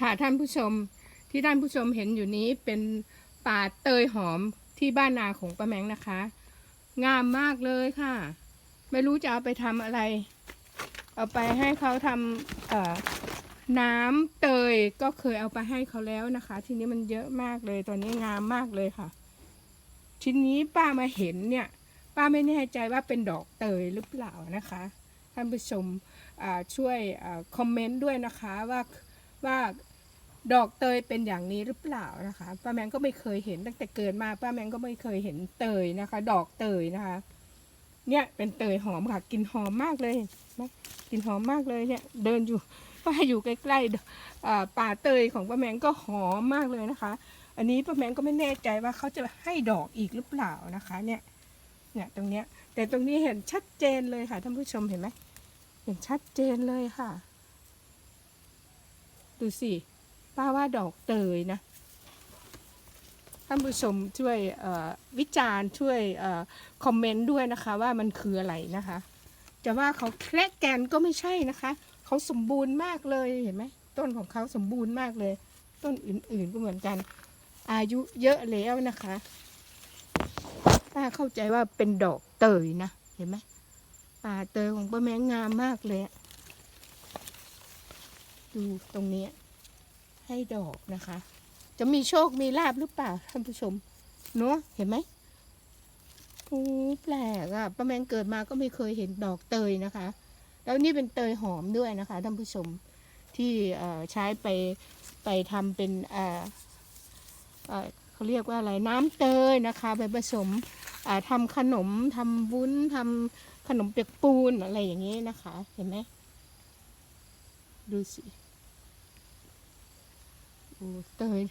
ค่ะท่านผู้ชมที่ท่านผู้ชมเห็นอยู่นี้เป็นป่าเตยหอมที่บ้านนาของป้าแมงนะคะ งามมากเลยค่ะ ไม่รู้จะเอาไปทำอะไร เอาไปให้เขาทำน้ำเตยก็เคยเอาไปให้เขาแล้วนะคะ ทีนี้มันเยอะมากเลยตอนนี้งามมากเลยค่ะ ทีนี้ป้ามาเห็นเนี่ย ป้าไม่แน่ใจว่าเป็นดอกเตยหรือเปล่านะคะ ท่านผู้ชมช่วยอคอมเมนต์ด้วยนะคะว่า ว่าดอกเตยเป็นอย่างนี้หรือเปล่านะคะป้าแมงก็ไม่เคยเห็นตั้งแต่เกิดมาป้าแมงก็ไม่เคยเห็นเตยนะคะ ดอกเตยนะคะ เนี่ยเป็นเตยหอมค่ะกลินหอมมากเลยนไหมกลินหอมมากเลยเนี่ย เดินอยู่ป้าอยู่ใกล้ๆป่าเตยของป้าแมงก็หอมมากเลยนะคะ อันนี้ป้าแมงก็ไม่แน่ใจว่าเขาจะให้ดอกอีกหรือเปล่านะคะ เนี่ย เนี่ยตรงเนี้ย แต่ตรงนี้เห็นชัดเจนเลยค่ะท่านผู้ชมเห็นไหมเห็นชัดเจนเลยค่ะ ดูสิ ป้าว่าดอกเตยนะ ท่านผู้ชมช่วยวิจารณ์ช่วยอคอมเมนต์ด้วยนะคะ ว่ามันคืออะไรนะคะ จะว่าเขาแคระแกนก็ไม่ใช่นะคะ เขาสมบูรณ์มากเลยเห็นไหมต้นของเขาสมบูรณ์มากเลย ต้นอื่นๆก็เหมือนกัน อายุเยอะแล้วนะคะป้าเข้าใจว่าเป็นดอกเตยนะ เห็นไหมป่าเตยของป้าแมงงามมากเลยอะ ดูตรงนี้ให้ดอกนะคะ จะมีโชคมีลาบหรือเปล่าท่านผู้ชมเนาะเห็นไหมโอ้แปลกอะป้าแมงเกิดมาก็ไม่เคยเห็นดอกเตยนะคะ แล้วนี่เป็นเตยหอมด้วยนะคะท่านผู้ชมที่ใช้ไปไปทำเป็นเอ่อเขาเรียกว่าอะไรน้ำเตยนะคะ ไปผสมอ่าทำขนมทำวุ้นทำขนมเปียกปูนอะไรอย่างนี้นะคะ เห็นไหมดูสิ โอ้เตย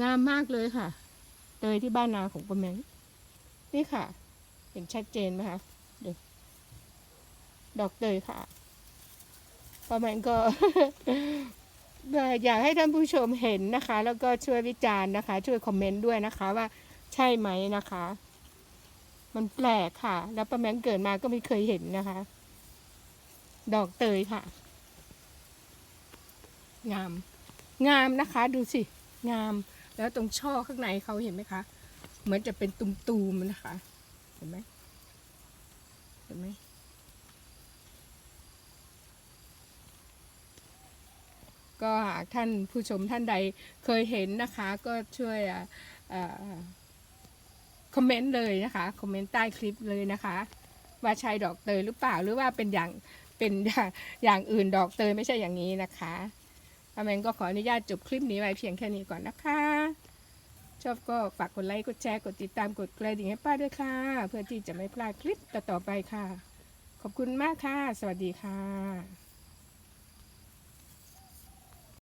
งามมากเลยค่ะ เตยที่บ้านนาของป้าแมงนี่ค่ะ เห็นชัดเจนไหมคะเดี๋ยวดอกเตยค่ะป้าแมงก็อยากให้ท่านผู้ชมเห็นนะคะ แล้วก็ช่วยวิจารณ์นะคะ ช่วยคอมเมนต์ด้วยนะคะว่าใช่ไหมนะคะ มันแปลกค่ะ แล้วป้าแมงเกิดมาก็ไม่เคยเห็นนะคะ ดอกเตยค่ะ งาม งามนะคะ ดูสิงาม แล้วตรงช่อข้างในเขาเห็นไหมคะ เหมือนจะเป็นตุ่มๆนะคะ เห็นไหมเห็นไหมก็หากท่านผู้ชมท่านใดเคยเห็นนะคะ ก็ช่วยอคอมเมนต์เลยนะคะคอมเมนต์ใต้คลิปเลยนะคะ ว่าใช่ดอกเตยหรือเปล่าหรือว่าเป็นอย่างเป็นอย่างอย่างอื่นดอกเตยไม่ใช่อย่างนี้นะคะ อาเมนก็ขออนุญาตจบคลิปนี้ไว้เพียงแค่นี้ก่อนนะคะ ชอบก็ฝากกดไลค์ กดแชร์ กดติดตาม กดกระดิ่งให้ป้าด้วยค่ะ เพื่อที่จะไม่พลาดคลิปต่อๆไปค่ะ ขอบคุณมากค่ะ สวัสดีค่ะ